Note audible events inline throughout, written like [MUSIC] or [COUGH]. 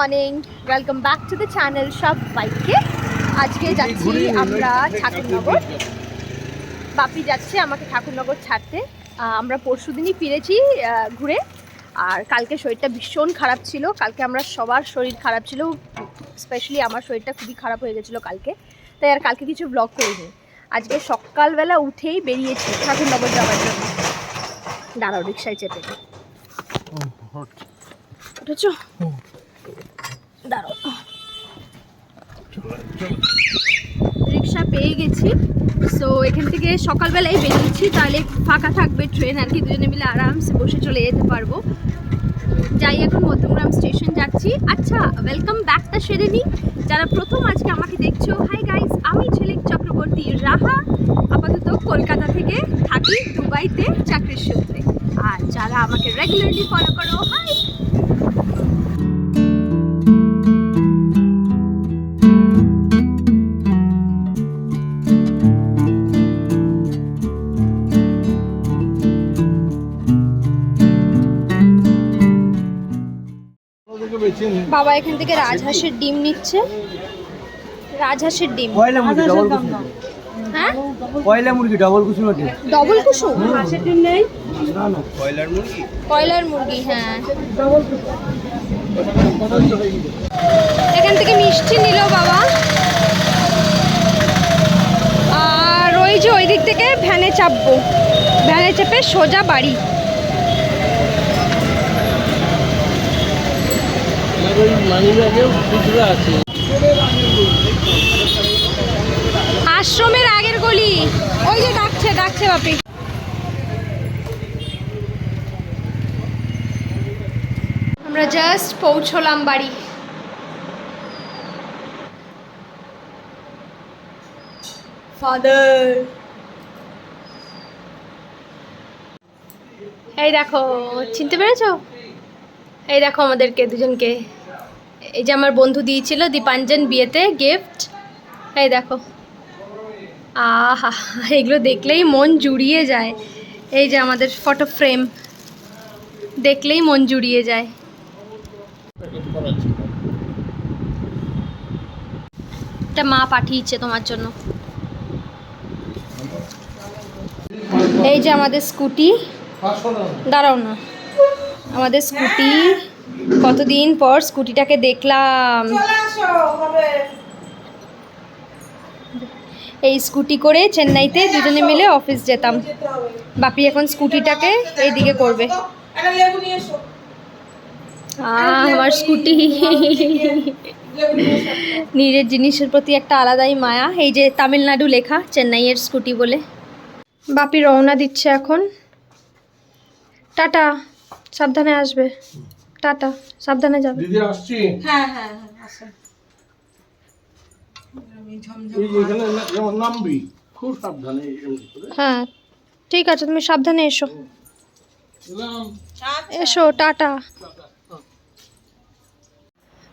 Morning welcome back to the channel সবাইকে আজকে যাচ্ছি আমরা ঠাকুরনগর। বাপি যাচ্ছে আমাকে ঠাকুরনগর ছাড়তে। আমরা পরশু দিনই ফিরেছি ঘুরে। আর কালকে শরীরটা ভীষণ খারাপ ছিল। কালকে আমরা সবার শরীর খারাপ ছিল। স্পেশালি আমার শরীরটা খুবই খারাপ হয়ে গেছিল কালকে। তাই আর কালকে কিছু ব্লগ করিনি। আজকে সকালবেলা উঠেই বেরিয়েছি ঠাকুরনগর যাওয়ার জন্য। দাঁড়াও রিক্সায় চেপে। উঠেছ? রিক্সা পেয়ে গেছি। সো এখান থেকে সকালবেলায় বেরিয়েছি, তাহলে ফাঁকা থাকবে ট্রেন আর কি, দুজনে মিলে আরামসে বসে চলে যেতে পারব। যাই, এখন মধ্যমগ্রাম স্টেশন যাচ্ছি। আচ্ছা ওয়েলকাম ব্যাকটা সেরে নিই যারা প্রথম আজকে আমাকে দেখছ হাই গাইস আমি ঝিলিক চক্রবর্তী, রাহা, আপাতত কলকাতা থেকে থাকি, দুবাইতে চাকরির সূত্রে। আর যারা আমাকে রেগুলারলি ফলো বাবা এখান থেকে রাজহাঁসের ডিম নিচ্ছে। রাজহাঁসের ডিম। কয়লা মুরগি? ডবল কুসুম। হ্যাঁ? কয়লা মুরগি? ডবল কুসুম আছে ডবল কুসুম? না না। কয়লার মুরগি? কয়লার মুরগি হ্যাঁ। এখান থেকে মিষ্টি নিল বাবা। আর ওই যে ওই দিক থেকে ভ্যানে চাপবো। ভ্যানে চেপে সোজা বাড়ি। আশ্রমের আগের গলি। ওই যে ডাকছে ডাকছে বাপি। আমরা জাস্ট পৌঁছলাম বাড়ি। ফাদার এই দেখো চিনতে পেরেছ? এই দেখো আমাদেরকে দুজনকে। এই যে আমার বন্ধু দিয়েছিল দীপাঞ্জন বিয়েতে গিফট এই দেখো। আহা, এগুলো দেখলেই মন জুড়িয়ে যায়। এই যে আমাদের ফটো ফ্রেম দেখলেই মন জুড়িয়ে যায়। এটা মা পাঠিয়েছে তোমার জন্য। এই যে আমাদের স্কুটি। দাঁড়াও না। আমাদের স্কুটি। কতদিন পর স্কুটিটাকে দেখলাম। এই স্কুটি করে চেন্নাইতে দুজনে মিলে অফিস যেতাম। বাপি এখন স্কুটিটাকে এইদিকে করবে। আমার স্কুটি। নিজের জিনিসের প্রতি একটা আলাদাই মায়া। এই যে তামিলনাড়ু লেখা, চেন্নাইয়ের স্কুটি বলে। বাপি রওনা দিচ্ছে এখন। টাটা, সাবধানে আসবে। টাটা সাবধানে যাবে। দিদি আসছি। হ্যাঁ হ্যাঁ হ্যাঁ আসেন এই যে এখানে না- যেমন নামবি। খুব সাবধানে হ্যাঁ ঠিক আছে তুমি সাবধানে এসো। এসো টাটা।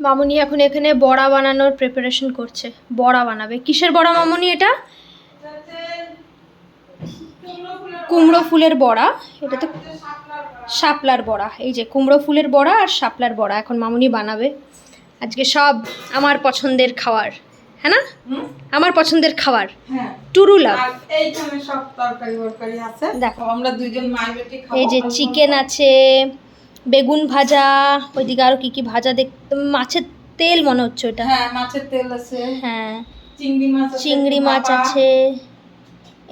মামুনি এখন এখানে বড়া বানানোর প্রিপারেশন করছে। বড়া বানাবে। কিসের বড়া মামুনি এটা? কুমড়ো ফুলের বড়া। এটা তো শাপলার বড়া এই যে কুমড়ো ফুলের বড়া আর শাপলার বড়া এখন মামুনি বানাবে। আজকে সব আমার পছন্দের খাবার হ্যাঁ না? আমার পছন্দের খাবার হ্যাঁ। টুরু লাভ আর এইখানে সব তরকারি বরকারি আছে। দেখো। আমরা দুইজন এই যে চিকেন আছে বেগুন ভাজা ওইদিকে আরও কি কি ভাজা দেখ মাছের তেল মনে হচ্ছে ওটা। হ্যাঁ মাছের তেল আছে। হ্যাঁ। চিংড়ি মাছ চিংড়ি মাছ আছে।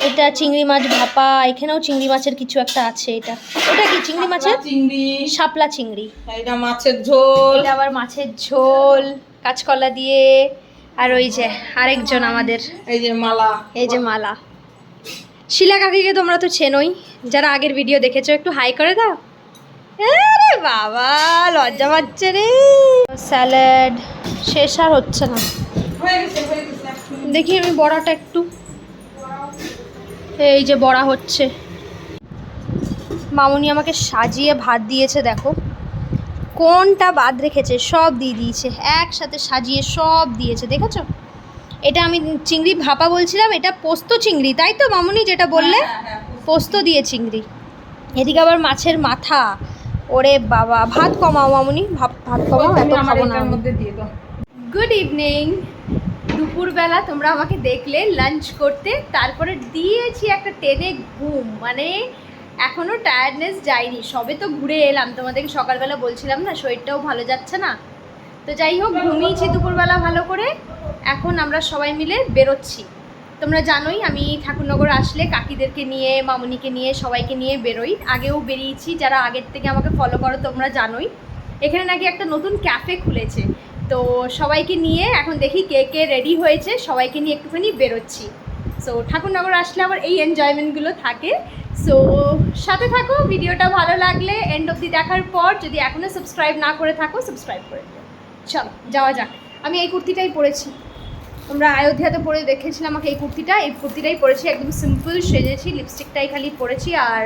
এটা চিংড়ি মাছ ভাপা এখানেও চিংড়ি মাছের কিছু একটা আছে এটা। ওটা কি চিংড়ি মাছের? চিংড়ি। শাপলা চিংড়ি। এটা মাছের ঝোল। এটা আবার মাছের ঝোল কাঁচকলা দিয়ে আর ওই যে আরেকজন আমাদের। এই যে মালা। এই যে মালা। শিলা কাকিকে তোমরা তো চেনোই যারা আগের ভিডিও দেখেছ একটু হাই করে দাও। আরে বাবা লজ্জা পাচ্ছে রে। স্যালাড শেষ আর হচ্ছে না। দেখি আমি বড়াটা একটু। এই যে বড়া হচ্ছে। মামুনি আমাকে সাজিয়ে ভাত দিয়েছে দেখো। কোনটা বাদ রেখেছে সব দিয়ে দিয়েছে। একসাথে সাজিয়ে সব দিয়েছে দেখেছ? এটা আমি চিংড়ি ভাপা বলছিলাম এটা পোস্ত চিংড়ি তাই তো মামুনি যেটা বললে? হ্যাঁ, হ্যাঁ, পোস্ত। দিয়ে চিংড়ি। এদিকে আবার মাছের মাথা। ওরে বাবা ভাত কমাও মামুনি ভাত কমাও এত খাব না গুড ইভিনিং দুপুরবেলা তোমরা আমাকে দেখলে লাঞ্চ করতে। তারপরে দিয়েছি একটা টেনে ঘুম। মানে এখনও টায়ার্ডনেস যায়নি সবে তো ঘুরে এলাম। তোমাদেরকে সকালবেলা বলছিলাম না, শরীরটাও ভালো যাচ্ছে না। তো যাই হোক, ঘুমিয়েছি দুপুরবেলা ভালো করে। এখন আমরা সবাই মিলে বেরোচ্ছি। তোমরা জানোই, আমি ঠাকুরনগর আসলে কাকিদেরকে নিয়ে, মামুনিকে নিয়ে, সবাইকে নিয়ে বেরোই। আগেও বেরিয়েছি। যারা আগের থেকে আমাকে ফলো করো, তোমরা জানোই। এখানে নাকি একটা নতুন ক্যাফে খুলেছে। তো সবাইকে নিয়ে এখন দেখি কে কে রেডি হয়েছে, সবাইকে নিয়ে একটুখানি বেরোচ্ছি। সো ঠাকুরনগর আসলে আবার এই এনজয়মেন্টগুলো থাকে। সো সাথে থাকো, ভিডিওটা ভালো লাগলে এন্ড অবধি দেখার পর যদি এখনও সাবস্ক্রাইব না করে থাকো সাবস্ক্রাইব করে দিও। চলো, যাওয়া যাক। আমি এই কুর্তিটাই পরেছি। তোমরা অযোধ্যাতে পরে দেখেছিলাম আমাকে এই কুর্তিটা। এই কুর্তিটাই পরেছি, একদম সিম্পল সেজেছি লিপস্টিকটাই খালি পরেছি আর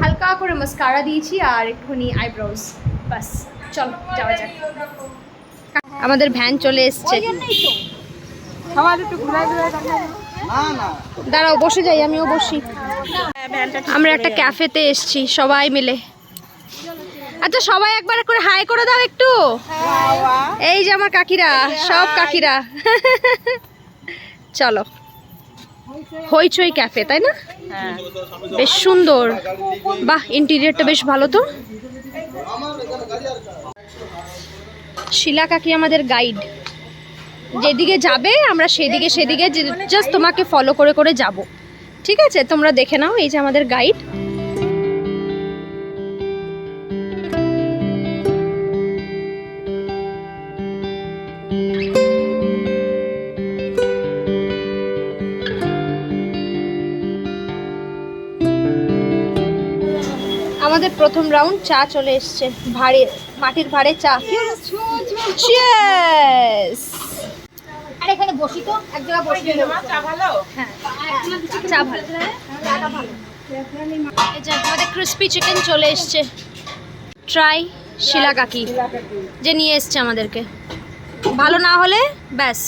হালকা করে মাস্কারা দিয়েছি আর একটুখানি আইব্রোজ বাস, চলো, যাওয়া যাক। আমাদের ভ্যান চলে এসছে। দাঁড়াও, বসে যাই, আমিও বসি। আমরা একটা ক্যাফেতে এসছি, সবাই মিলে। আচ্ছা সবাই একবার করে হাই করে দাও একটু। এই যে আমার কাকিরা, সব কাকিরা। চলো। হইচই ক্যাফে, তাই না? বেশ সুন্দর। বাহ ইন্টেরিয়রটা বেশ ভালো তো। শিলা কাকি আমাদের গাইড যেদিকে যাবে, আমরা সেদিকে সেদিকে জাস্ট তোমাকে ফলো করে করে যাব। ঠিক আছে? তোমরা দেখে নাও, এই যে আমাদের গাইড আমাদের প্রথম রাউন্ড চা চলে এসছে ভাড়ে মাটির ভাড়ে চা। Cheers! আর এখানে বসি তো এক জায়গায় বসি চা ভালো? হ্যাঁ। চা ভালো। এই যে আমাদের ক্রিস্পি চিকেন চলে এসছে। ট্রাই শিলা কাকি যে নিয়ে এসছে আমাদেরকে। ভালো না হলে ব্যাস।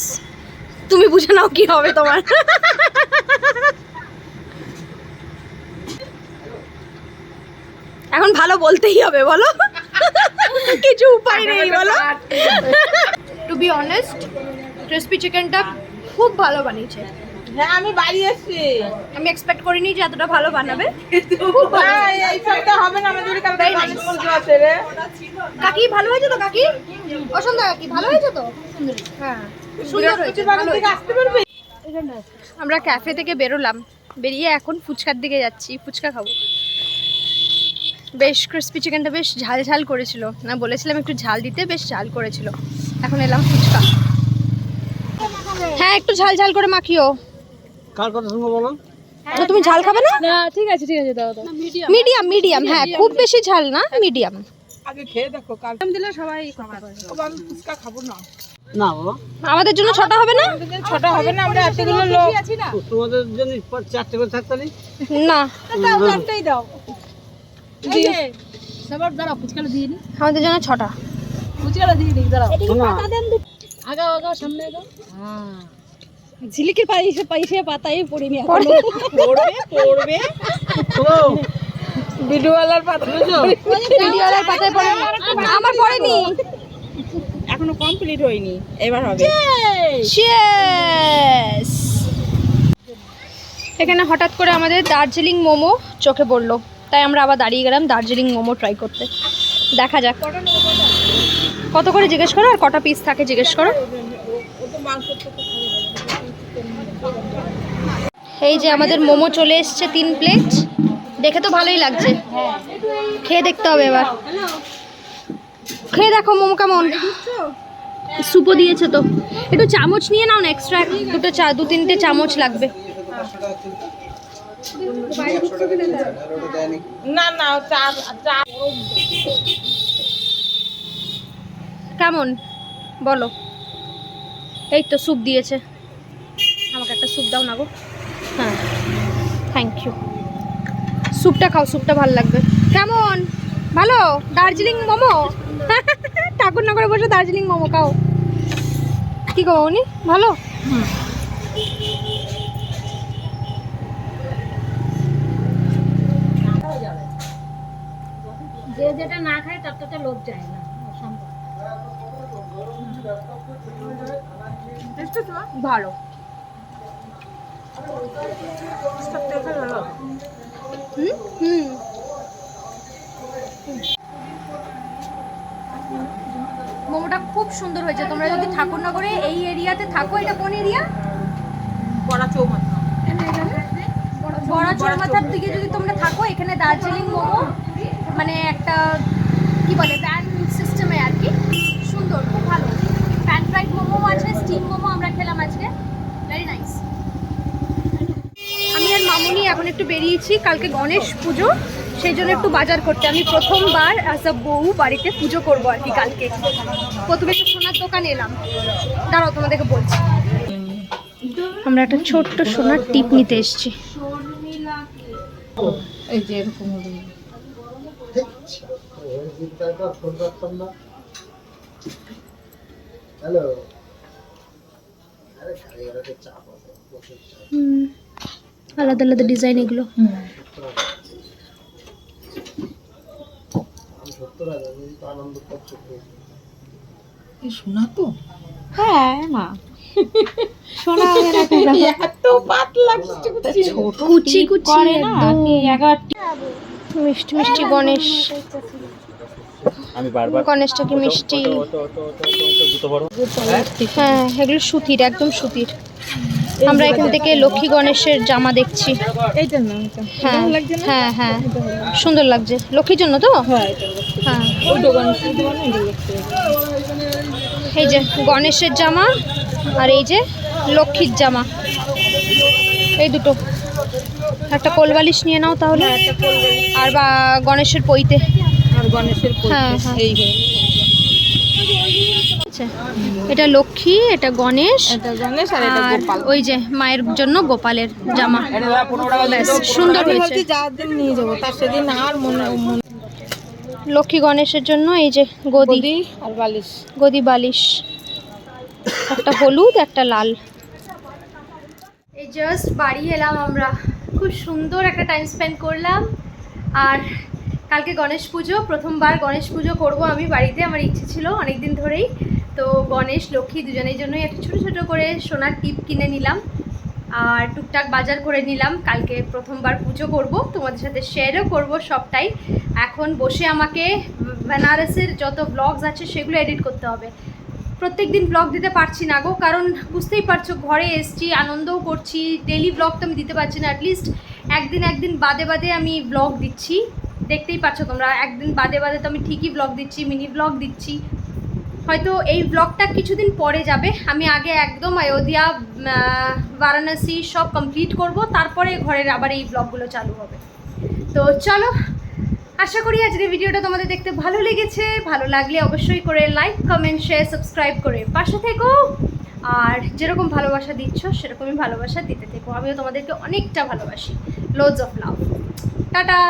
তুমি বুঝে নাও কি হবে তোমার। এখন ভালো বলতেই হবে বলো। কিছু উপায় নেই বলো? টু বি অনেস্ট ক্রিস্পি চিকেনটা খুব ভালো বানিয়েছে। হ্যাঁ আমি বাড়ি এসছি। আমি এক্সপেক্ট করিনি যে এতটা ভালো বানাবে। হ্যাঁ, এই হবে না আমাদের কালকে আছে রে। কাকি ভালো হয়েছে তো কাকি? অসন্ধ্যা কাকি ভালো হয়েছে তো? হ্যাঁ সুন্দর হয়েছে ভালো থেকে আসতে পারবি? আমরা ক্যাফে থেকে বেরোলাম। বেরিয়ে এখন ফুচকার দিকে যাচ্ছি। ফুচকা খাব। বেশ ক্রিস্পি চিকেনটা বেশ ঝাল ঝাল করেছিল। না বলেছিলাম একটু ঝাল দিতে বেশ ঝাল করেছিল। এখন এলাম ফুচকা। হ্যাঁ একটু ঝাল ঝাল করে মাখিও। কার কথা শুনব বলো? তো তুমি ঝাল খাবে না? না ঠিক আছে ঠিক আছে দাও দাও। মিডিয়াম মিডিয়াম হ্যাঁ খুব বেশি ঝাল না মিডিয়াম আগে খেয়ে দেখো কাল দিলে সবাই খাবার ও, আমি ফুচকা খাব না। না বাবা। আমাদের জন্য ছটা হবে না? ছোট হবে না আমরা এতগুলো লোক। তোমাদের জন্য চারটে করে থাকতে নেই? না। চারটেই দাও এই যে, সবার দাঁড়াও ফুচকাটা দিয়ে নি আমাদের জন্য ছটা। ফুচকাটা দিয়ে দিই দাঁড়াও। শোনা। আগাও আগাও সামনে আগাও ঝিলিকের পাইসে পাইসে পাতায় পড়িনি পড়বে পড়বে। শোনো। ভিডিওওয়ালার পাতা ভিডিওর পাতায় পড়ে আমার পড়েনি। এখনও কমপ্লিট হয়নি। এবার হবে! এখানে হঠাৎ করে আমাদের দার্জিলিং মোমো চোখে পড়ল। তাই আমরা আবার দাঁড়িয়ে গেলাম দার্জিলিং মোমো ট্রাই করতে। দেখা যাক। কত করে জিজ্ঞেস করো? আর কটা পিস থাকে জিজ্ঞেস করো? এই যে আমাদের মোমো চলে এসছে তিন প্লেট দেখে তো ভালোই লাগছে। খেয়ে দেখতে হবে এবার। খেয়ে দেখো মোমো কেমন। সুপো দিয়েছে তো। একটু চামচ নিয়ে নাও না এক্সট্রা দুটো চা দু তিনটে চামচ লাগবে। না না কেমন? বলো। এই তো স্যুপ দিয়েছে। আমাকে একটা স্যুপ দাও না গো। হ্যাঁ। থ্যাংক ইউ স্যুপটা খাও স্যুপটা ভালো লাগবে। কেমন? ভালো? দার্জিলিং মোমো? [LAUGHS] ঠাকুরনগরে বসে দার্জিলিং মোমো খাও। কি গো উনি ভালো? যে খায় লোভ যায় না ভালো। হুম? মোমোটা খুব সুন্দর হয়েছে। তোমরা যদি ঠাকুরনগরে এই এরিয়াতে থাকো এটা কোন এরিয়া? বড়া চৌমাথা। বড় চরমাথার দিকে যদি তোমরা থাকো এখানে দার্জিলিং মোমো মানে একটা কি বলে প্যান সিস্টেমে আর কি। সুন্দর, খুব ভালো। প্যান ফ্রাইড মোমো আছে স্টিম মোমো আমরা খেলাম আজকে। ভেরি নাইস আমি আর মামুনি এখন একটু বেরিয়েছি, কালকে গণেশ পুজো, সেই জন্য একটু বাজার করতে। আমি প্রথমবার অ্যাজ আ বউ বাড়িতে পুজো করব আর কি কালকে। প্রথমে একটু সোনার দোকানে এলাম। দাঁড়াও, তোমাদেরকে বলছি। আমরা একটা ছোট্ট সোনার টিপ নিতে এসেছি। এই যে এরকম হ্যালো আলাদা আলাদা ডিজাইন এগুলো। আনন্দ তো? হ্যাঁ [LAUGHS] এত পাতলা কুচি কুচি। করে না? মিষ্টি মিষ্টি গণেশ। আমি বারবার গণেশটা কি মিষ্টি? হ্যাঁ? এগুলো সুতির একদম সুতির। আমরা এখান থেকে লক্ষ্মী গণেশের জামা দেখছি। হ্যাঁ ভালো লাগছে না? হ্যাঁ হ্যাঁ। সুন্দর লাগছে। লক্ষ্মীর জন্য তো? হ্যাঁ। হ্যাঁ। এই যে গণেশের জামা আর এই যে লক্ষ্মীর জামা। এই দুটো। একটা কোলবালিশ নিয়ে নাও তাহলে। আর বা গণেশের পইতে আর গণেশের হ্যাঁ, হ্যাঁ। এই আচ্ছা এটা লক্ষ্মী এটা গণেশ আর এটা আর গোপাল। ওই যে মায়ের জন্য গোপালের জামা। ব্যাস সুন্দর হয়েছে। ভাবছি যার দিন নিয়ে যাব তার সেদিন আর মনে মনে লক্ষ্মী গণেশের জন্য এই যে গদি। গদি আর বালিশ। গদি বালিশ। একটা হলুদ একটা লাল। এই জাস্ট বাড়ি এলাম আমরা। খুব সুন্দর একটা টাইম স্পেন্ড করলাম। আর কালকে গণেশ পুজো, প্রথমবার গণেশ পুজো করব আমি বাড়িতে, আমার ইচ্ছে ছিল অনেক দিন ধরেই। তো গণেশ, লক্ষ্মী দুজনের জন্যই একটা ছোটো ছোটো করে সোনার টিপ কিনে নিলাম। আর টুকটাক বাজার করে নিলাম। কালকে প্রথমবার পুজো করব, তোমাদের সাথে শেয়ারও করব সবটাই। এখন বসে আমাকে বেনারসের যত ব্লগস আছে সেগুলো এডিট করতে হবে। প্রত্যেক দিন ব্লগ দিতে পারছি না গো, কারণ বুঝতেই পারছ ঘরে এসছি, আনন্দও করছি ডেলি ব্লগ তো আমি দিতে পারছি না অ্যাটলিস্ট একদিন একদিন বাদে বাদে আমি ব্লগ দিচ্ছি। দেখতেই পাচ্ছ তোমরা, একদিন বাদে বাদে তো আমি ঠিকই ব্লগ দিচ্ছি মিনি ব্লগ দিচ্ছি। হয়তো এই ব্লগটা কিছুদিন পরে যাবে, আমি আগে একদম অযোধ্যা বারাণসী সব কমপ্লিট করব, তারপরে ঘরের আবার এই ব্লগগুলো চালু হবে। তো চলো আশা করি আজকের ভিডিওটা তোমাদের দেখতে ভালো লেগেছে। ভালো লাগলে অবশ্যই করে লাইক কমেন্ট শেয়ার সাবস্ক্রাইব করে পাশে থেকো। আর যেরকম ভালোবাসা দিচ্ছ, সেরকমই ভালোবাসা দিতে থেকো। আমিও তোমাদেরকে অনেকটা ভালোবাসি। Lots of love tata!